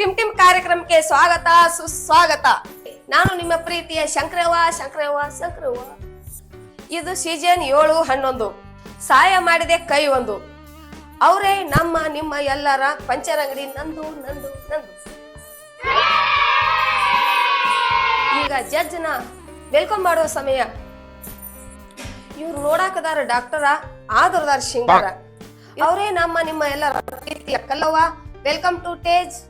Tim Tim ಕಾರ್ಯಕ್ರಮಕ್ಕೆ ಸ್ವಾಗತ ಸುಸ್ವಾಗತ. ನಾನು ನಿಮ್ಮ ಪ್ರೀತಿಯ ಶಂಕ್ರವ್ವ ಶಂಕ್ರವ್ವ ಸಂಕ್ರವ ಇದು ಸೀಸನ್ ಏಳು ಹನ್ನೊಂದು. ಸಹಾಯ ಮಾಡಿದೆ ಕೈ ಒಂದು. ಅವರೇ ನಮ್ಮ ನಿಮ್ಮ ಎಲ್ಲರ ಪಂಚರ್ ಅಂಗಡಿ ನಂದು ನಂದು ನಂದು. ಈಗ ಜಡ್ಜ್ನ ವೆಲ್ಕಮ್ ಮಾಡುವ ಸಮಯ. ಇವ್ರು ನೋಡಾಕದಾರ ಡಾಕ್ಟರ ಆದರದಾರ ಶಿಂಗಾರ. ಅವರೇ ನಮ್ಮ ನಿಮ್ಮ ಎಲ್ಲರ ಪ್ರೀತಿಯ ಕಲ್ಲವ್ವ. ವೆಲ್ಕಮ್ ಟು ಟೇಜ್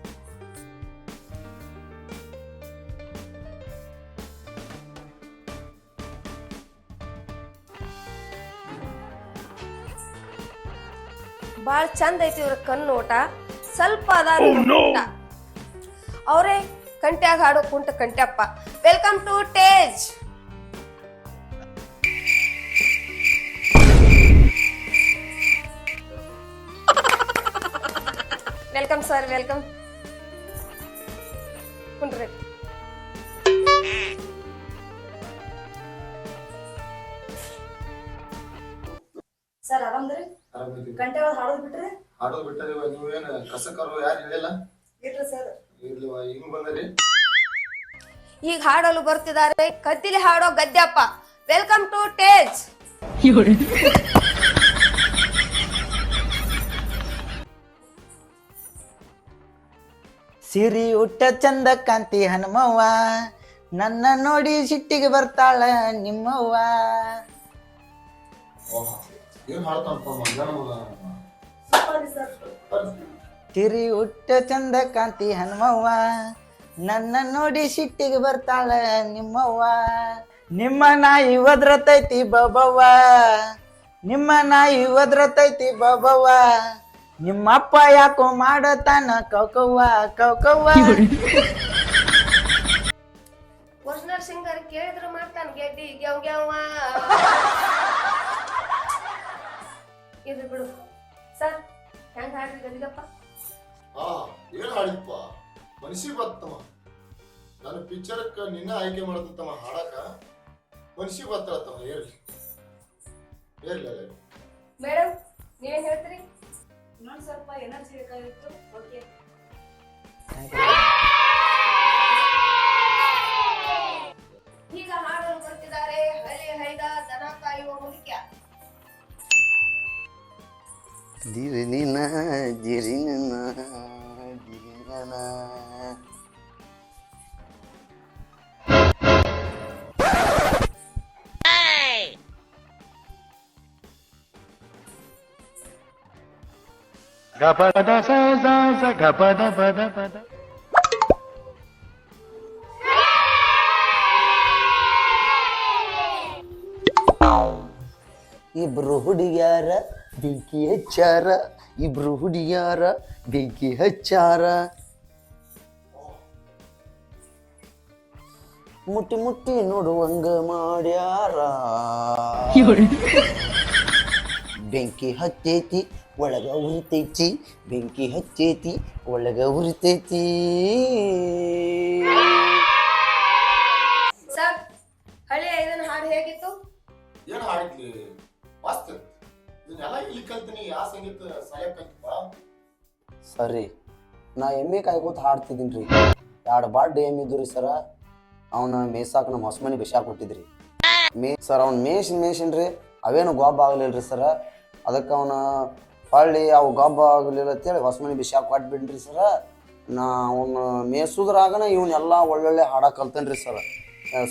ಬಾಳ ಚಂದ ಐತಿ ಇವ್ರ ಕಣ್ಣು ಓಟ ಸ್ವಲ್ಪ ಅದಾರ ಅವರೇ ಕಂಟ್ಯಾಗ ಹಾಡೋ ಕುಂಟ ಕಂಟ್ಯಪ್ಪ. Welcome to stage welcome sir welcome ಕುಂಡ್ರಿ. ಗಂಟೆ ಒಳಗೆ ಹಾಡೋದು ಬಿಟ್ರಿ? ಬಿಟ್ಟರೆ ಇವಾಗ ನೀವೇನು ಕಸಕರು ಯಾರು ಹೇಳಿಲ್ಲ? ಇಲ್ರಿ ಸರ್. ಇರ್ಲಿವ ಹಿಂಗ್ ಬಂದರಿ. ಈಗ ಹಾಡಲು ಬರ್ತಿದ್ದಾರೆ. ಕದ್ದಿಲಿ ಹಾಡೋ ಗದ್ಯಪ್ಪ. ವೆಲ್ಕಮ್ ಟು ಟೇಜ್ ಸಿರಿ ಉಟ್ಟ ಚಂದ ಕಾಂತಿ ಹನುಮವ್ವ. ನನ್ನ ನೋಡಿ ಸಿಟ್ಟಿಗೆ ಬರ್ತಾಳ ನಿಮ್ಮವ್ವ. ಏನ್ ಹಾಡ್ತಾನಪ್ಪ ಸಿರಿ ಉಟ್ಟ ಚಂದ ಕಾಂತಿ ಹನುಮವ್ವ ನನ್ನ ನೋಡಿ ಸಿಟ್ಟಿಗೆ ಬರ್ತಾಳ ನಿಮ್ಮವ್ವ. ನಿಮ್ಮ ನಾಯಿ ಒದ್ರತೈತಿ ಬಬವ್ವ ನಿಮ್ಮ ನಾಯಿ ಒದ್ರತೈತಿ ಬಬವ್ವ. ನಿಮ್ಮಪ್ಪ ಯಾಕೋ ಮಾಡತಾನ ಕೌಕವ್ವ ಕೌಕವ್ವ. ಏನ್ ಹಾಡಿದಪ್ಪ ಮನ್ಸಿಗೆ ಬತ್ತಮ್ಮ ನಾನು ಪಿಕ್ಚರ್ಕ್ಕೆ ನಿನ್ನ ಆಯ್ಕೆ ಮಾಡತ್ತಮ್ಮ ಹಾಡಕ ಮನ್ಸಿಗೆ ಬತ್ತಮ್ಮ ಏರ್ಲಿ. ಏರ್ಲಿ ಮೇಡಮ್ ನೀವೇನ್ ಹೇಳ್ತೀರಿ? ಇನ್ನೊಂದು ಸ್ವಲ್ಪ ಎನರ್ಜಿ ಬೇಕಾಗಿತ್ತು ಓಕೆ. ಈಗ ಹಾಡಲು ಬರ್ತಿದ್ದಾರೆ ಹಳಿ ಹೈದ ದನ ಕಾಯುವ ಮುಖ್ಯ ದಿರಿನ ದಿರಿನನ ದಿರಿನನ ಗಪದ ಸ ಸ ಸ ಗಪದ ಪದ ಪದ ಇಬ್ರು ಹುಡುಗ್ಯಾರ ಬೆಂಕಿ ಹಚ್ಚಾರ ಇಬ್ರು ಹುಡುಗ್ಯಾರ ಬೆಂಕಿ ಹಚ್ಚಾರ ಮುಟ್ಟಿ ಮುಟ್ಟಿ ನೋಡುವಂಗ ಮಾಡ್ಯಾರ. ಬೆಂಕಿ ಹಚ್ಚೈತಿ ಒಳಗ ಉರಿತೈತಿ. ಬೆಂಕಿ ಹಚ್ಚೈತಿ ಒಳಗ ಉರಿತೈತಿ. ಸರ್ ಹಳೆ ಐದನ ಹಾಡು ಹೇಗಿತ್ತು? ಏನ್ ಹಾಡಿದ್ಲಿ ಮಸ್ತ್. ಇದನ್ನೆಲ್ಲ ಇಲ್ಲಿ ಕಲ್ತೀನಿ ಯಾವ ಸಂಗೀತ ಸಾಯಕ್ ಕಲ್ತಿಪ್ಪ ಸರಿ ನಾ ಎಮ್ಮೆ ಕಾಯ್ಕೋತ ಹಾಡ್ತಿದ್ದೀನಿ ರೀ ಎರಡು ಬಾಡ್ ಎಮ್ಮೆ ಇದ್ದು ರೀ ಸರ? ಅವನ ಮೇಸಾಕ ನಮ್ಮ ಹೊಸಮನಿ ಬಿಸಾಕ್ ಕೊಟ್ಟಿದ್ರಿ. ಮೇ ಸರ್ ಅವ್ನ ಮೇಷ್ ಮೇಷನ್ರಿ ಅವೇನು ಗೊಬ್ಬ ಆಗಲಿಲ್ಲ ರೀ ಸರ? ಅದಕ್ಕೆ ಅವನ ಹೊಳ್ಳಿ ಅವು ಗೊಬ್ಬ ಆಗಲಿಲ್ಲ ಅಂತೇಳಿ ಹೊಸಮನಿ ಬಿಸಾಕ್ ಕೊಟ್ಬಿಡ್ರಿ ಸರ. ನಾ ಅವನ ಮೇಸುದ್ರಾಗನ ಇವನ್ನೆಲ್ಲ ಒಳ್ಳೊಳ್ಳೆ ಹಾಡ ಕಲ್ತೇನೆ ರೀ ಸರ್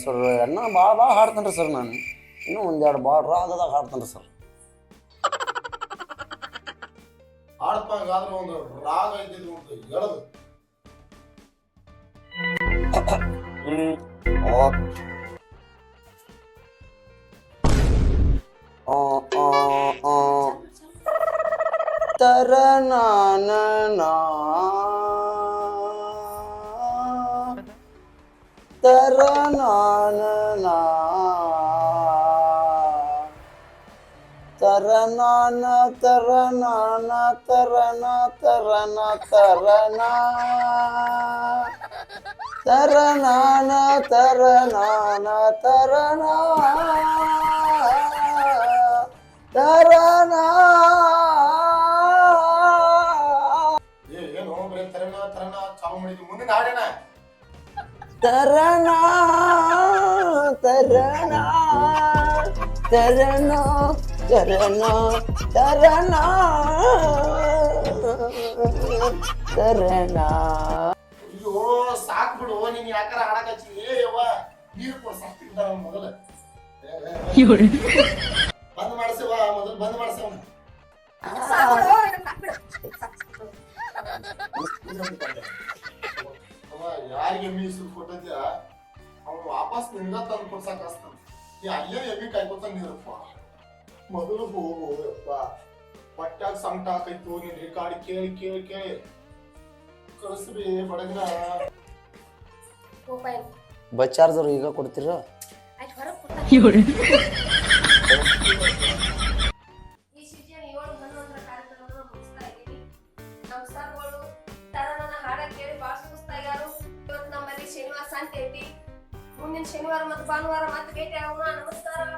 ಸರ್ ಎಣ್ಣ ಭಾಳ ಭಾಳ ಹಾಡ್ತೇನೆ ರೀ ಸರ್ ನಾನು. ಇನ್ನೂ ಒಂದೆರಡು ಭಾಳ ರಾಗದಾಗ ಹಾಡ್ತೇನೆ ರೀ ಸರ್. ಹಾಡ್ತಾಗ ಆದ್ರೆ ಒಂದು ರಾಗ ಇದ್ದಿದ್ದು ಒಂದು Oh. Oh, oh, oh. Taranana. Taranana. தரணான தரணான dharna dharna dharna தரணான தரணான. Dharna dharna dharna dharna dharna ತರಣ ಚರಣ. ಚರಣ. ಅಯ್ಯೋ ಸಾಕ್ ಬಿಡು ನೀನ್ ಯಾಕಾರ ಹಾಡಕ್ ಹಚ್ಚಿ ಏ ಯವ್ವ ನೀರು ಕೊಡ್ ಮೊದಲ. ಬಂದ್ ಮಾಡ್ಸೇವ ಮೊದಲು ಬಂದ್ ಮಾಡ್ಸೇವ ಯಾರಿಗೆ ಮೀಸಲು ಕೊಟ್ಟದ್ಯ? ಅವ್ನು ವಾಪಸ್ನಿಂದ ತಂದು ಕೊಡ್ಸಕ್ ಹಸ್ತಾನ ನೀ ಅಲ್ಲೇ ಎಮ್ಮಿ ಕಾಯ್ಕೊತ ನೀರಪ್ಪ ಮೊದಲು ಹೋಗು ಯಪ್ಪ ಹೊಟ್ಯಾಗ ಸಂಕಟ ಆಕೈತು ನೀನ್ ರೆಕಾರ್ಡ್ ಕೇಳಿ ಕೇಳಿ ಕೇಳಿ ಕಳಿಸ್ರಿ ಬಡಗ್ರ ಬಸ್ ಚಾರ್ಜರ್ ಈಗ ಕೊಡ್ತೀರ ಈ ಸೀಸನ್ ಏಳು ಹನ್ನೊಂದರ ಕಾರ್ಯಕ್ರಮವನ್ನು ಮುಗಿಸ್ತಾ ಇದ್ದೀನಿ ನಮ್ಮ ಸರ್ಗಳು ತರನ ಹಾಡ ಕೇಳಿ ಭಾಳ ಸುಸ್ತಾಗ್ಯಾರು ಇವತ್ತು ನಮ್ಮಲ್ಲಿ ಶನಿವಾರ ಸಂತೆ ಐತಿ ಮುಂದಿನ ಶನಿವಾರ ಮತ್ತು ಭಾನುವಾರ ಮತ್ತೆ ಭೇಟಿ ಆಗೋಣ ನಮಸ್ಕಾರ ನಮಸ್ಕಾರ ನಮಸ್ಕಾರ ಬಾಯ್